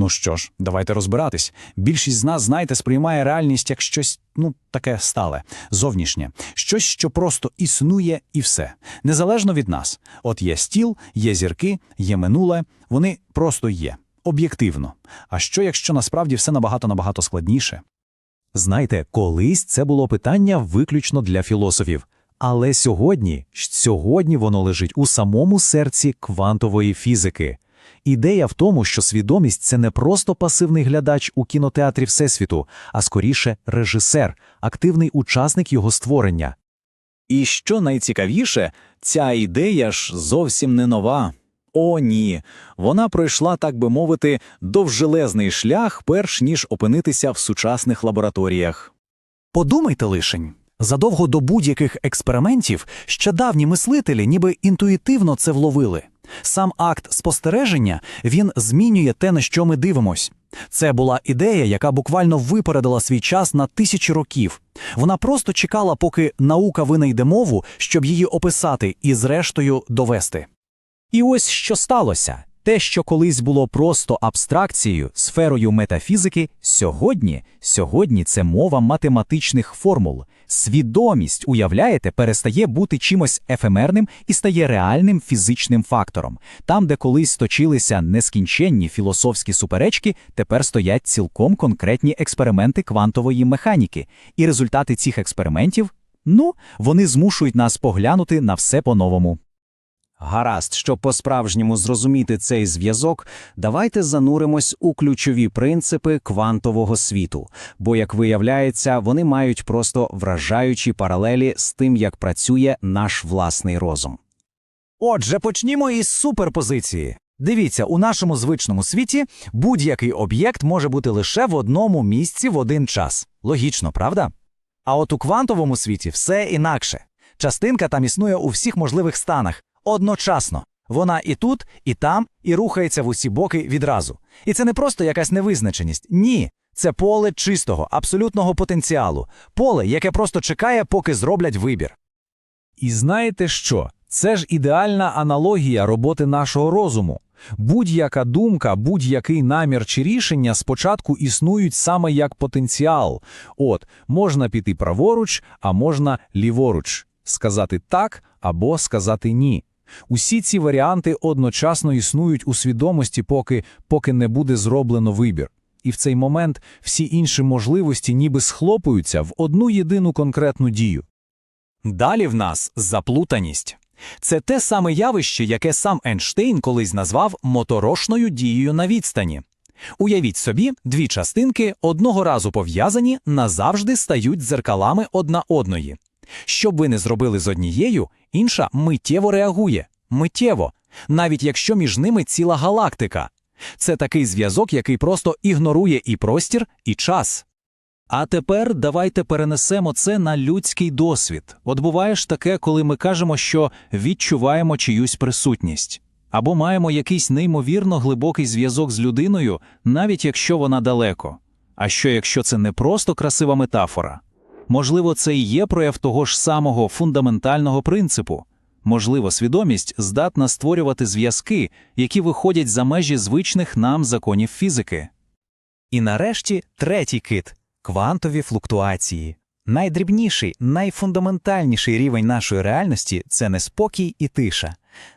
Ну що ж, давайте розбиратись. Більшість з нас, знаєте, сприймає реальність як щось, ну, таке стале, зовнішнє, щось, що просто існує і все, незалежно від нас. От є стіл, є зірки, є минуле, вони просто є, об'єктивно. А що, якщо насправді все набагато-набагато складніше? Знаєте, колись це було питання виключно для філософів. Але сьогодні, сьогодні воно лежить у самому серці квантової фізики. Ідея в тому, що свідомість це не просто пасивний глядач у кінотеатрі Всесвіту, а скоріше режисер, активний учасник його створення. І що найцікавіше, ця ідея ж зовсім не нова. О, ні. Вона пройшла, так би мовити, довжелезний шлях, перш ніж опинитися в сучасних лабораторіях. Подумайте лишень. Задовго до будь-яких експериментів ще давні мислителі ніби інтуїтивно це вловили. Сам акт спостереження він змінює те, на що ми дивимось. Це була ідея, яка буквально випередила свій час на тисячі років. Вона просто чекала, поки наука винайде мову, щоб її описати і, зрештою, довести. І ось що сталося. Те, що колись було просто абстракцією, сферою метафізики, сьогодні, сьогодні це мова математичних формул. Свідомість, уявляєте, перестає бути чимось ефемерним і стає реальним фізичним фактором. Там, де колись точилися нескінченні філософські суперечки, тепер стоять цілком конкретні експерименти квантової механіки. І результати цих експериментів, ну, вони змушують нас поглянути на все по-новому. Гаразд, щоб по-справжньому зрозуміти цей зв'язок, давайте зануримось у ключові принципи квантового світу, бо, як виявляється, вони мають просто вражаючі паралелі з тим, як працює наш власний розум. Отже, почнімо із суперпозиції. Дивіться, у нашому звичному світі будь-який об'єкт може бути лише в одному місці в один час. Логічно, правда? А от у квантовому світі все інакше. Частинка там існує у всіх можливих станах одночасно. Вона і тут, і там, і рухається в усі боки відразу. І це не просто якась невизначеність. Ні. Це поле чистого, абсолютного потенціалу, поле, яке просто чекає, поки зроблять вибір. І знаєте що? Це ж ідеальна аналогія роботи нашого розуму. Будь-яка думка, будь-який намір чи рішення спочатку існують саме як потенціал. От, можна піти праворуч, а можна ліворуч, сказати так або сказати ні. Усі ці варіанти одночасно існують у свідомості, поки, поки не буде зроблено вибір. І в цей момент всі інші можливості ніби схлопуються в одну єдину конкретну дію. Далі в нас заплутаність. Це те саме явище, яке сам Ейнштейн колись назвав моторошною дією на відстані. Уявіть собі, дві частинки одного разу пов'язані назавжди стають дзеркалами одна одної. Що б ви не зробили з однією, інша миттєво реагує. Миттєво, навіть якщо між ними ціла галактика. Це такий зв'язок, який просто ігнорує і простір, і час. А тепер давайте перенесемо це на людський досвід. От буває ж таке, коли ми кажемо, що відчуваємо чиюсь присутність, або маємо якийсь неймовірно глибокий зв'язок з людиною, навіть якщо вона далеко. А що якщо це не просто красива метафора? Можливо, це і є прояв того ж самого фундаментального принципу. Можливо, свідомість здатна створювати зв'язки, які виходять за межі звичних нам законів фізики. І нарешті третій кит квантові флуктуації. Найдрібніший, найфундаментальніший рівень нашої реальності це неспокій і тиша.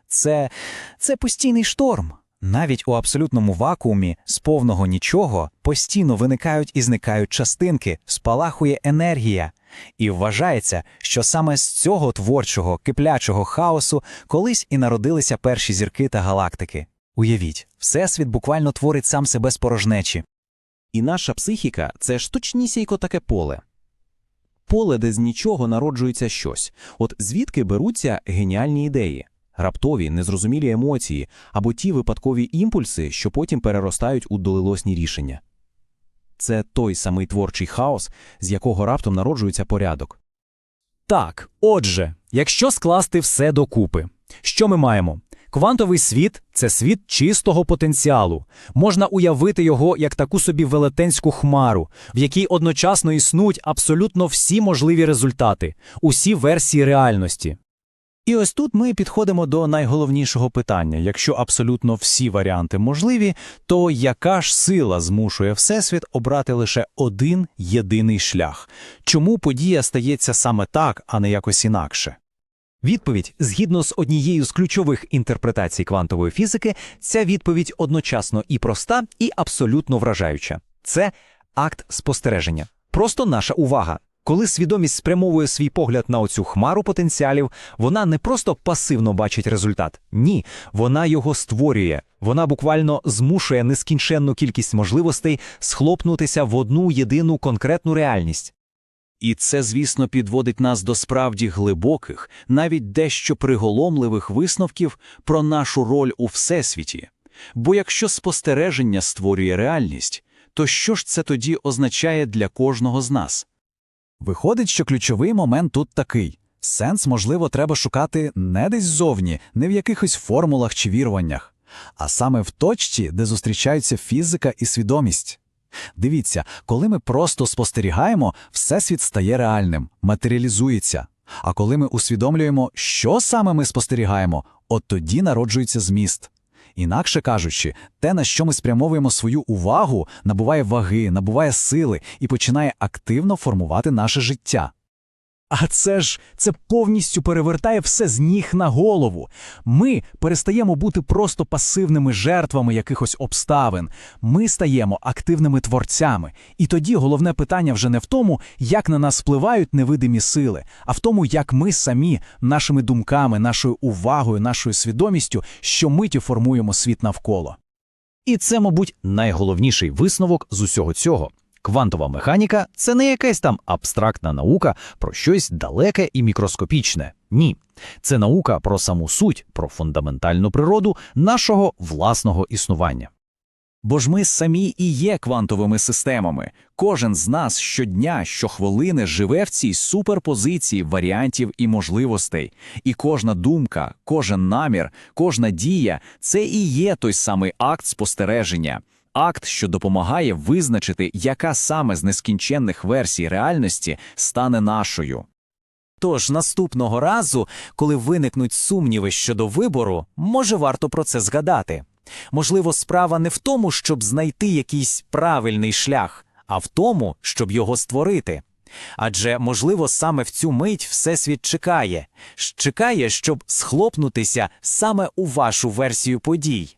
Це, це постійний шторм. Навіть у абсолютному вакуумі з повного нічого постійно виникають і зникають частинки, спалахує енергія. І вважається, що саме з цього творчого, киплячого хаосу колись і народилися перші зірки та галактики. Уявіть, Всесвіт буквально творить сам себе з порожнечі. І наша психіка це ж точнісінько таке поле. Поле, де з нічого народжується щось. От звідки беруться геніальні ідеї, раптові, незрозумілі емоції або ті випадкові імпульси, що потім переростають у доленосні рішення. Це той самий творчий хаос, з якого раптом народжується порядок. Так, отже, якщо скласти все докупи, що ми маємо? Квантовий світ це світ чистого потенціалу. Можна уявити його як таку собі велетенську хмару, в якій одночасно існують абсолютно всі можливі результати, усі версії реальності. І ось тут ми підходимо до найголовнішого питання. Якщо абсолютно всі варіанти можливі, то яка ж сила змушує Всесвіт обрати лише один єдиний шлях? Чому подія стається саме так, а не якось інакше? Відповідь, згідно з однією з ключових інтерпретацій квантової фізики, ця відповідь одночасно і проста, і абсолютно вражаюча. Це акт спостереження. Просто наша увага. Коли свідомість спрямовує свій погляд на оцю хмару потенціалів, вона не просто пасивно бачить результат. Ні, вона його створює. Вона буквально змушує нескінченну кількість можливостей схлопнутися в одну єдину конкретну реальність. І це, звісно, підводить нас до справді глибоких, навіть дещо приголомливих висновків про нашу роль у Всесвіті. Бо якщо спостереження створює реальність, то що ж це тоді означає для кожного з нас? Виходить, що ключовий момент тут такий. Сенс, можливо, треба шукати не десь ззовні, не в якихось формулах чи віруваннях, а саме в точці, де зустрічаються фізика і свідомість. Дивіться, коли ми просто спостерігаємо, всесвіт стає реальним, матеріалізується. А коли ми усвідомлюємо, що саме ми спостерігаємо, от тоді народжується зміст. Інакше кажучи, те, на що ми спрямовуємо свою увагу, набуває ваги, набуває сили і починає активно формувати наше життя. А це ж це повністю перевертає все з ніг на голову. Ми перестаємо бути просто пасивними жертвами якихось обставин. Ми стаємо активними творцями. І тоді головне питання вже не в тому, як на нас впливають невидимі сили, а в тому, як ми самі нашими думками, нашою увагою, нашою свідомістю щомиті формуємо світ навколо. І це, мабуть, найголовніший висновок з усього цього. Квантова механіка це не якась там абстрактна наука про щось далеке і мікроскопічне. Ні, це наука про саму суть, про фундаментальну природу нашого власного існування. Бо ж ми самі і є квантовими системами. Кожен з нас щодня, щохвилини живе в цій суперпозиції варіантів і можливостей. І кожна думка, кожен намір, кожна дія це і є той самий акт спостереження. Акт, що допомагає визначити, яка саме з нескінченних версій реальності стане нашою. Тож наступного разу, коли виникнуть сумніви щодо вибору, може варто про це згадати. Можливо, справа не в тому, щоб знайти якийсь правильний шлях, а в тому, щоб його створити. Адже, можливо, саме в цю мить Всесвіт чекає, чекає, щоб схлопнутися саме у вашу версію подій.